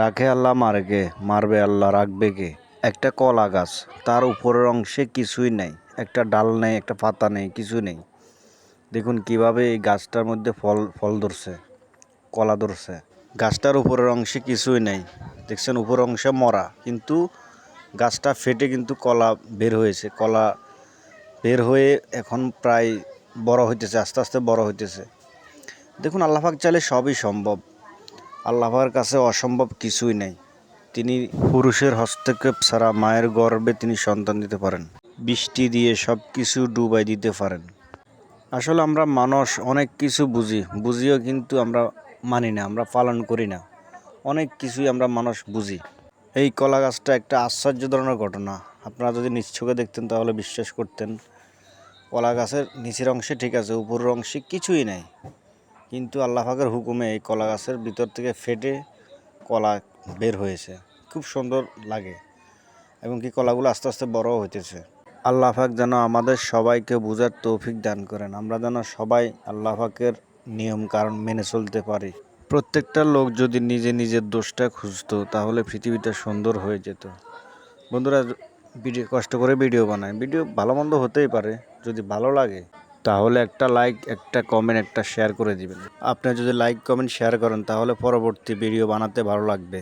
রাখে আল্লাহ মারগে, মারবে আল্লাহ, রাখবে কে? একটা কলা গাছ, তার উপরের অংশে কিছুই নেই। একটা ডাল নেই, একটা পাতা নেই, কিছু নেই। দেখুন কীভাবে এই গাছটার মধ্যে ফল ফল ধরছে, কলা ধরছে। গাছটার উপরের অংশে কিছুই নেই। দেখছেন উপরের অংশে মরা, কিন্তু গাছটা ফেটে কিন্তু কলা বের হয়েছে। কলা বের হয়ে এখন প্রায় বড় হইতেছে, আস্তে আস্তে বড় হইতেছে। দেখুন আল্লাহাক চাইলে সবই সম্ভব। আল্লাহর কাছে অসম্ভব কিছুই নেই। তিনি পুরুষের হস্তক্ষেপ ছাড়া মায়ের গর্ভে তিনি সন্তান দিতে পারেন। বৃষ্টি দিয়ে সব কিছু ডুবাই দিতে পারেন। আসলে আমরা মানুষ অনেক কিছু বুঝি। বুঝিও কিন্তু আমরা মানি না, আমরা পালন করি না। অনেক কিছুই আমরা মানুষ বুঝি। এই কলা গাছটা একটা আশ্চর্য ধরনের ঘটনা। আপনারা যদি নিশ্চয়কে দেখতেন তাহলে বিশ্বাস করতেন কলা গাছের নিচের অংশে ঠিক আছে, উপরের অংশে কিছুই নেই। কিন্তু আল্লাহ পাকের হুকুমে এই কলা গাছের ভিতর থেকে ফেটে কলা বের হয়েছে। খুব সুন্দর লাগে এবং কি কলাগুলো আস্তে আস্তে বড় হইতেছে। আল্লাহ যেন আমাদের সবাইকে বোঝার তৌফিক দান করেন। আমরা যেন সবাই আল্লাহ পাকের নিয়ম কারণ মেনে চলতে পারি। প্রত্যেকটা লোক যদি নিজে নিজের দোষটা খুঁজতো, তাহলে পৃথিবীটা সুন্দর হয়ে যেত। বন্ধুরা, ভিডিও কষ্ট করে ভিডিও বানায়। ভিডিও ভালো মন্দ হতেই পারে, যদি ভালো লাগে। তাহলে একটা লাইক একটা কমেন্ট একটা শেয়ার করে দিবেন। আপনি যদি লাইক কমেন্ট শেয়ার করেন, তাহলে পরবর্তী ভিডিও বানাতে ভালো লাগবে।